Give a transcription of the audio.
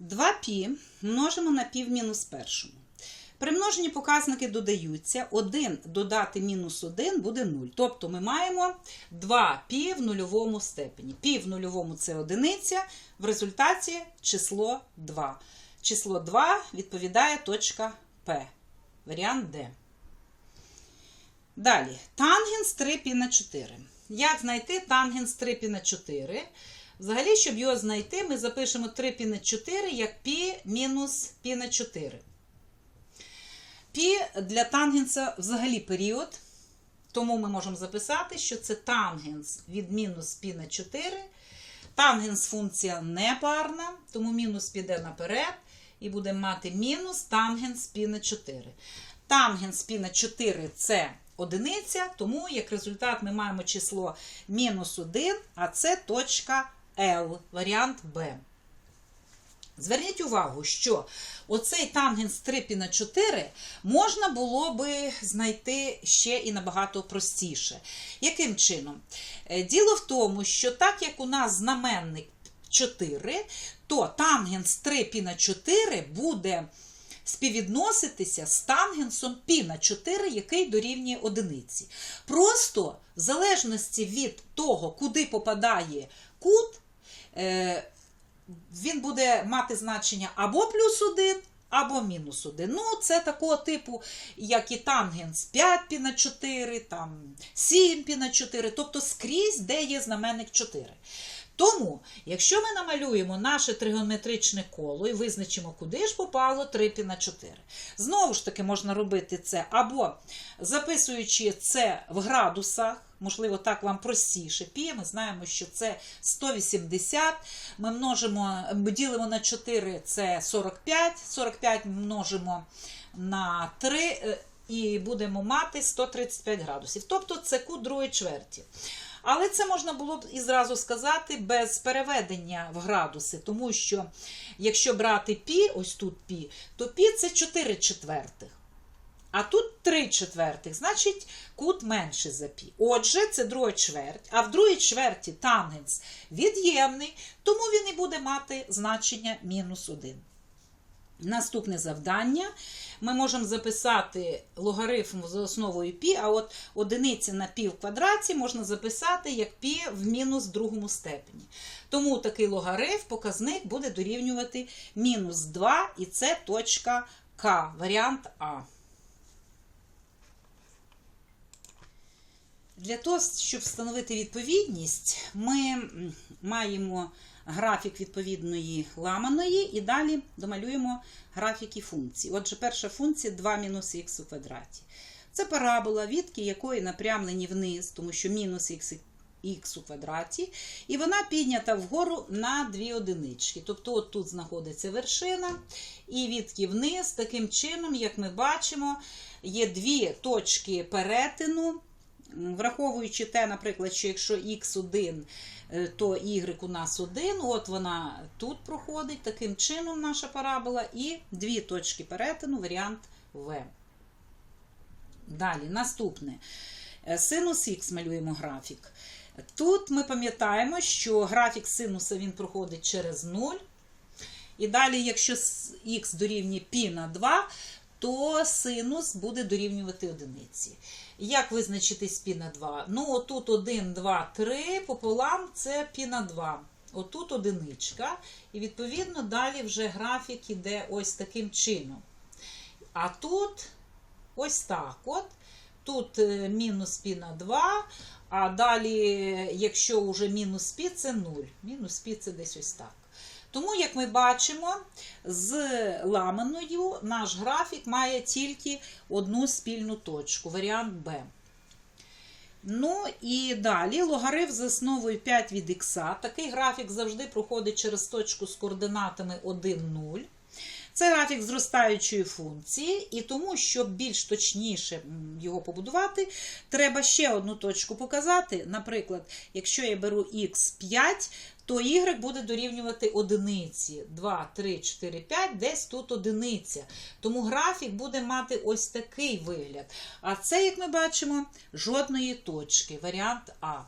2π множимо на пів мінус першому. При множенні показники додаються, 1 додати мінус 1 буде 0. Тобто ми маємо 2 пі в нульовому степені. Пі в нульовому це одиниця, в результаті число 2. Число 2 відповідає точка П. Варіант Д. Далі. Тангенс 3 пі на 4. Як знайти тангенс 3 пі на 4? Взагалі, щоб його знайти, ми запишемо 3 пі на 4 як пі мінус пі на 4. Пі для тангенса взагалі період. Тому ми можемо записати, що це тангенс від мінус пі на 4. Тангенс функція непарна, тому мінус піде наперед. І будемо мати мінус тангенс пі на 4. Тангенс пі на 4 це одиниця, тому як результат ми маємо число мінус 1, а це точка L, варіант Б. Зверніть увагу, що оцей тангенс 3 пі на 4 можна було би знайти ще і набагато простіше. Яким чином? Е, Діло в тому, що так як у нас знаменник 4, то тангенс 3 пі на 4 буде співвідноситися з тангенсом пі на 4, який дорівнює одиниці. Просто в залежності від того, куди попадає кут, він буде мати значення або плюс 1, або мінус 1. Ну, це такого типу, як і тангенс 5 пі на 4, там 7 пі на 4, тобто скрізь, де є знаменник 4. Тому, якщо ми намалюємо наше тригонометричне коло і визначимо, куди ж попало 3 пі на 4. Знову ж таки, можна робити це або записуючи це в градусах, можливо, так вам простіше. Пі, ми знаємо, що це 180. Ми множимо, ділимо на 4, це 45. 45 множимо на 3 е, і будемо мати 135 градусів. Тобто це кут другої чверті. Але це можна було б і зразу сказати без переведення в градуси, тому що якщо брати пі, ось тут пі, то пі це 4 четвертих. А тут 3 четвертих, значить кут менший за пі. Отже, це друга чверть, а в другій чверті тангенс від'ємний, тому він і буде мати значення мінус 1. Наступне завдання. Ми можемо записати логарифм за основою пі, а от одиниці на пі в квадраті можна записати як пі в мінус другому степені. Тому такий логарифм, показник буде дорівнювати мінус 2, і це точка К, варіант А. Для того, щоб встановити відповідність, ми маємо графік відповідної ламаної і далі домалюємо графіки функцій. Отже, перша функція 2 мінус х у квадраті. Це парабола, відки якої напрямлені вниз, тому що мінус х у квадраті, і вона піднята вгору на дві одинички. Тобто, от тут знаходиться вершина, і відки вниз, таким чином, як ми бачимо, є дві точки перетину. Враховуючи те, наприклад, що якщо х1, то y у нас 1, от вона тут проходить, таким чином наша парабола, і дві точки перетину, варіант В. Далі, наступне. Е, Синус х малюємо графік. Тут ми пам'ятаємо, що графік синуса він проходить через 0. І далі, якщо х дорівнює π на 2, то синус буде дорівнювати одиниці. Як визначити пі на 2? Ну, отут 1, 2, 3, пополам це пі на 2. Отут одиничка. І, відповідно, далі вже графік іде ось таким чином. А тут ось так от. Тут е, мінус пі на 2, а далі, якщо вже мінус пі, це 0. Мінус пі це десь ось так. Тому, як ми бачимо, з ламаною наш графік має тільки одну спільну точку, варіант Б. Ну і далі логарифм з основою 5 від х. Такий графік завжди проходить через точку з координатами 1, 0. Це графік зростаючої функції, і тому, щоб більш точніше його побудувати, треба ще одну точку показати. Наприклад, якщо я беру х5, то y буде дорівнювати одиниці. 2, 3, 4, 5, десь тут одиниця. Тому графік буде мати ось такий вигляд. А це, як ми бачимо, жодної точки. Варіант А.